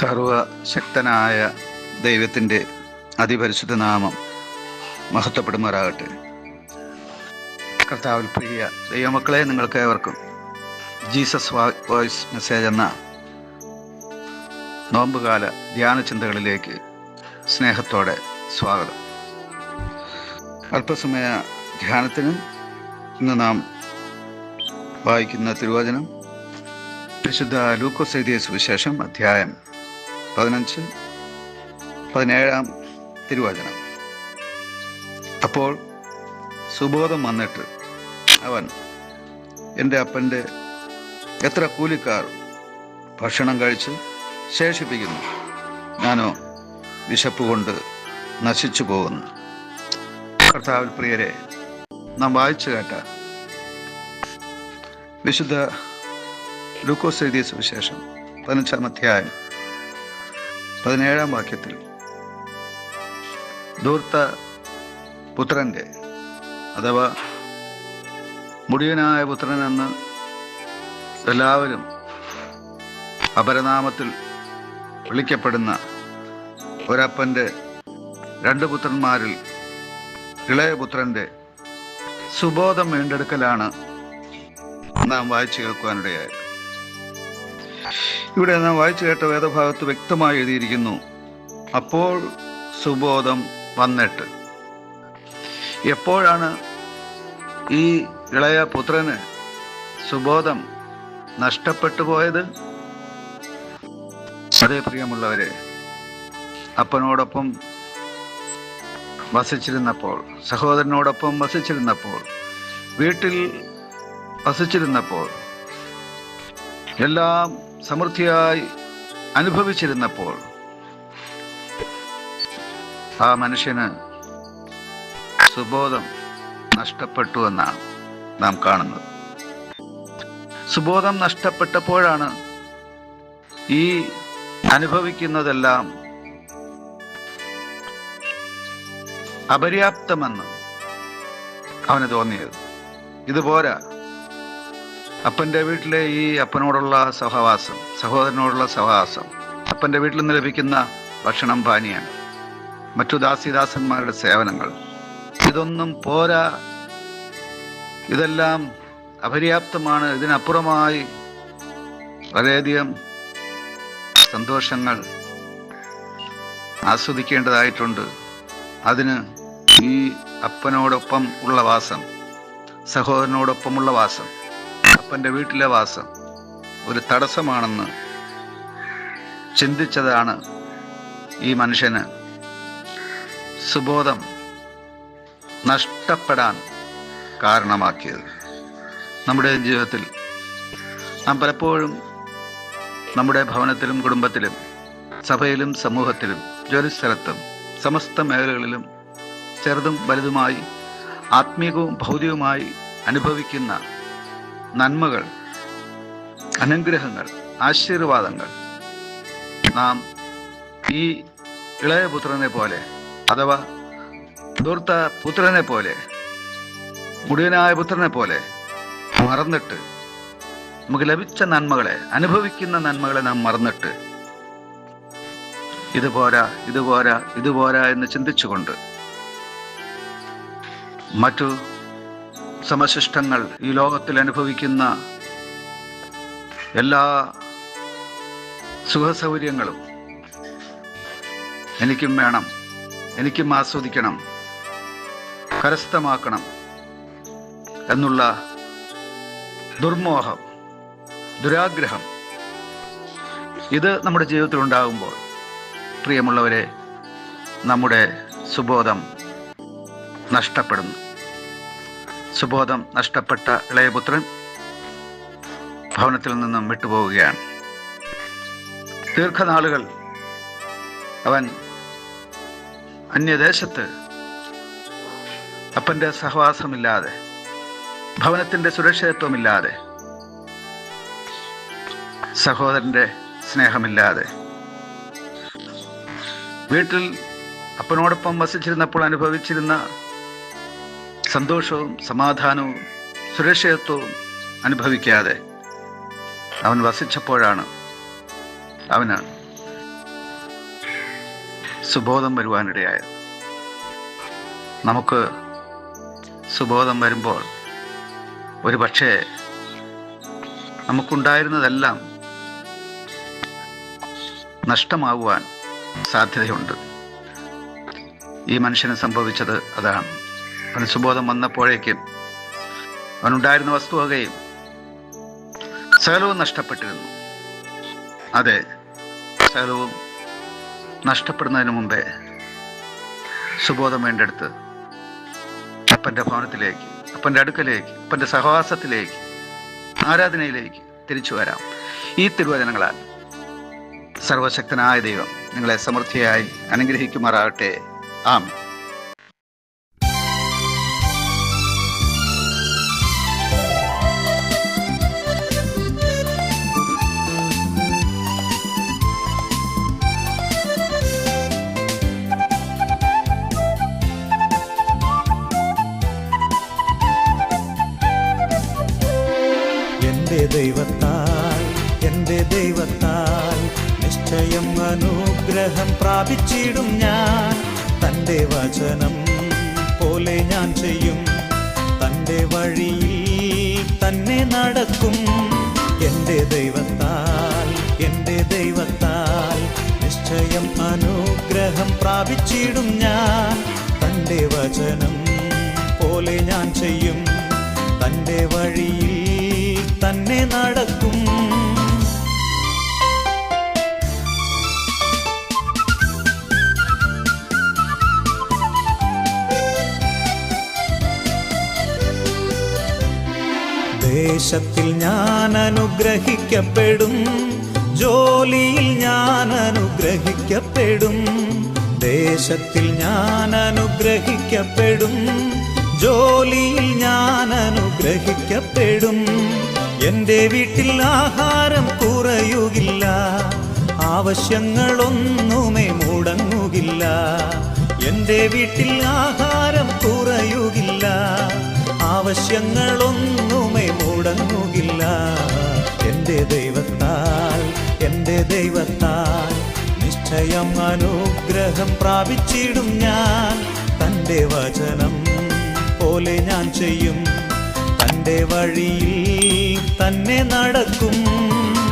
സർവശക്തനായ ദൈവത്തിന്റെ അതിപരിശുദ്ധ നാമം മഹത്വപ്പെടുമാറാകട്ടെ. കർത്താവിൽ പ്രിയ ദൈവമക്കളെ നിങ്ങൾക്ക് ഏവർക്കും ജീസസ് വോയിസ് മെസ്സേജ് എന്ന നോമ്പുകാല ധ്യാന ചിന്തകളിലേക്ക് സ്നേഹത്തോടെ സ്വാഗതം. അല്പസമയ ധ്യാനത്തിന് ഇന്ന് നാം വായിക്കുന്ന തിരുവചനം വിശുദ്ധ ലൂക്കോസ് എഴുതിയ സുവിശേഷം അധ്യായം പതിനഞ്ച് പതിനേഴാം തിരുവചനം. അപ്പോൾ സുബോധം വന്നിട്ട് അവൻ എന്റെ അപ്പന്റെ എത്ര കൂലിക്കാർ ഭക്ഷണം കഴിച്ച് ശേഷിപ്പിക്കുന്നു? ഞാനോ വിശപ്പ് കൊണ്ട് നശിച്ചു പോകുന്നു. കർത്താവിൽ പ്രിയരെ നാം വായിച്ചു കേട്ട വിശുദ്ധ ലൂക്കോസ് എഴുതിയ സുവിശേഷം പതിനഞ്ചാം അധ്യായം പതിനേഴാം വാക്യത്തിൽ. ധൂർത്ത പുത്രന്റെ അഥവാ മുടിയനായ പുത്രൻ എന്ന് എല്ലാവരും അപരനാമത്തിൽ വിളിക്കപ്പെടുന്ന ഒരപ്പന്റെ രണ്ട് പുത്രന്മാരിൽ ഇളയ പുത്രന്റെ സുബോധം വീണ്ടെടുക്കലാണ് നാം വായിച്ചു കേൾക്കുവാനിടയായത്. ഇവിടെ നാം വായിച്ചു കേട്ട വേദഭാഗത്ത് വ്യക്തമായി എഴുതിയിരിക്കുന്നു. അപ്പോൾ സുബോധം വന്നിട്ട്. എപ്പോഴാണ് ഈ ഇളയ പുത്രന് സുബോധം നഷ്ടപ്പെട്ടു പോയത്? അതേ പ്രിയമുള്ളവരെ അപ്പനോടൊപ്പം വസിച്ചിരുന്നപ്പോൾ സഹോദരനോടൊപ്പം വസിച്ചിരുന്നപ്പോൾ വീട്ടിൽ വസിച്ചിരുന്നപ്പോൾ എല്ലാം സമൃദ്ധിയായി അനുഭവിച്ചിരുന്നപ്പോൾ ആ മനുഷ്യന് സുബോധം നഷ്ടപ്പെട്ടു എന്നാണ് നാം കാണുന്നത്. സുബോധം നഷ്ടപ്പെട്ടപ്പോഴാണ് ഈ അനുഭവിക്കുന്നതെല്ലാം അപര്യാപ്തമെന്ന് അവന് തോന്നിയത്. ഇതുപോരാ അപ്പന്റെ വീട്ടിലെ ഈ അപ്പനോടുള്ള സഹവാസം സഹോദരനോടുള്ള സഹവാസം അപ്പന്റെ വീട്ടിൽ നിന്ന് ലഭിക്കുന്ന ഭക്ഷണം പാനീയം മറ്റു ദാസിദാസന്മാരുടെ സേവനങ്ങൾ. ഇതൊന്നും പോരാ. ഇതെല്ലാം അപര്യാപ്തമാണ്. ഇതിനപ്പുറമായി വളരെയധികം സന്തോഷങ്ങൾ ആസ്വദിക്കേണ്ടതായിട്ടുണ്ട്. അതിന് ഈ അപ്പനോടൊപ്പം ഉള്ള വാസം സഹോദരനോടൊപ്പമുള്ള വാസം അപ്പന്റെ വീട്ടിലെ വാസം ഒരു തടസ്സമാണെന്ന് ചിന്തിച്ചതാണ് ഈ മനുഷ്യന് സുബോധം നഷ്ടപ്പെടാൻ കാരണമാക്കിയത്. നമ്മുടെ ജീവിതത്തിൽ നാം പലപ്പോഴും നമ്മുടെ ഭവനത്തിലും കുടുംബത്തിലും സഭയിലും സമൂഹത്തിലും ജോലിസ്ഥലത്തും സമസ്ത മേഖലകളിലും ചെറുതും വലുതുമായി ആത്മീയവും ഭൗതികവുമായി അനുഭവിക്കുന്ന നന്മകൾ അനുഗ്രഹങ്ങൾ ആശീർവാദങ്ങൾ. നാം ഈ ഇളയപുത്രനെ പോലെ അഥവാ ദൂർത്ത പുത്രനെ പോലെ മുടിയനായ പുത്രനെ പോലെ മറന്നിട്ട് നമുക്ക് ലഭിച്ച നന്മകളെ അനുഭവിക്കുന്ന നന്മകളെ നാം മറന്നിട്ട് ഇതുപോരാ ഇതുപോരാ ഇതുപോരാ എന്ന് ചിന്തിച്ചുകൊണ്ട് മറ്റു സമശിഷ്ടങ്ങൾ ഈ ലോകത്തിൽ അനുഭവിക്കുന്ന എല്ലാ സുഖസൗകര്യങ്ങളും എനിക്കും വേണം. എനിക്കും ആസ്വദിക്കണം. കരസ്ഥമാക്കണം എന്നുള്ള ദുർമോഹം ദുരാഗ്രഹം ഇത് നമ്മുടെ ജീവിതത്തിൽ ഉണ്ടാകുമ്പോൾ പ്രിയമുള്ളവരെ നമ്മുടെ സുബോധം നഷ്ടപ്പെടുന്നു. സുബോധം നഷ്ടപ്പെട്ട ഇളയപുത്രൻ ഭവനത്തിൽ നിന്നും വിട്ടുപോവുകയാണ്. ദീർഘനാളുകൾ അവൻ അന്യദേശത്ത് അപ്പന്റെ സഹവാസമില്ലാതെ ഭവനത്തിന്റെ സുരക്ഷിതത്വമില്ലാതെ സഹോദരന്റെ സ്നേഹമില്ലാതെ വീട്ടിൽ അപ്പനോടൊപ്പം വസിച്ചിരുന്നപ്പോൾ അനുഭവിച്ചിരുന്ന സന്തോഷവും സമാധാനവും സുരക്ഷിതത്വവും അനുഭവിക്കാതെ അവൻ വസിച്ചപ്പോഴാണ് അവന് സുബോധം വരുവാനിടയായത്. നമുക്ക് സുബോധം വരുമ്പോൾ ഒരു പക്ഷേ നമുക്കുണ്ടായിരുന്നതെല്ലാം നഷ്ടമാകുവാൻ സാധ്യതയുണ്ട്. ഈ മനുഷ്യന് സംഭവിച്ചത് അതാണ്. അവന് സുബോധം വന്നപ്പോഴേക്കും അവനുണ്ടായിരുന്ന വസ്തുവകയും സകലവും നഷ്ടപ്പെട്ടിരുന്നു. അതെ സകലവും നഷ്ടപ്പെടുന്നതിന് മുമ്പേ സുബോധം വേണ്ടെടുത്ത് അപ്പന്റെ ഭവനത്തിലേക്ക് അപ്പന്റെ അടുക്കലേക്ക് അപ്പന്റെ സഹവാസത്തിലേക്ക് ആരാധനയിലേക്ക് തിരിച്ചു വരാം. ഈ തിരുവചനങ്ങളാൽ സർവശക്തനായ ദൈവം നിങ്ങളെ സമൃദ്ധിയായി അനുഗ്രഹിക്കുമാറാകട്ടെ. ആം അനുഗ്രഹം പ്രാപിച്ചിടും ഞാൻ. തന്റെ വചനം പോലെ ഞാൻ ചെയ്യും. തന്റെ വഴിയിൽ തന്നെ നടക്കും. എന്റെ ദൈവത്താൽ എന്റെ ദൈവത്താൽ നിശ്ചയം അനുഗ്രഹം പ്രാപിച്ചിടും ഞാൻ. തന്റെ വചനം പോലെ ഞാൻ ചെയ്യും. തന്റെ വഴിയിൽ തന്നെ നടക്കും. ദേശത്തിൽ ഞാൻ അനുഗ്രഹിക്കപ്പെടും. ജോലിയിൽ ഞാൻ അനുഗ്രഹിക്കപ്പെടും. ദേശത്തിൽ ഞാൻ അനുഗ്രഹിക്കപ്പെടും. ജോലിയിൽ ഞാൻ അനുഗ്രഹിക്കപ്പെടും. എന്റെ വീട്ടിൽ ആഹാരം കുറയുകില്ല. ആവശ്യങ്ങളൊന്നുമേ മുടങ്ങുകില്ല. എന്റെ വീട്ടിൽ ആഹാരം കുറയുകില്ല. ആവശ്യങ്ങളൊന്നുമേ മുടങ്ങുകില്ല. എന്റെ ദൈവത്താൽ എന്റെ ദൈവത്താൽ നിശ്ചയം അനുഗ്രഹം പ്രാപിച്ചിടും ഞാൻ. തന്റെ വചനം പോലെ ഞാൻ ചെയ്യും. തന്റെ വഴിയിൽ തന്നെ നടക്കും.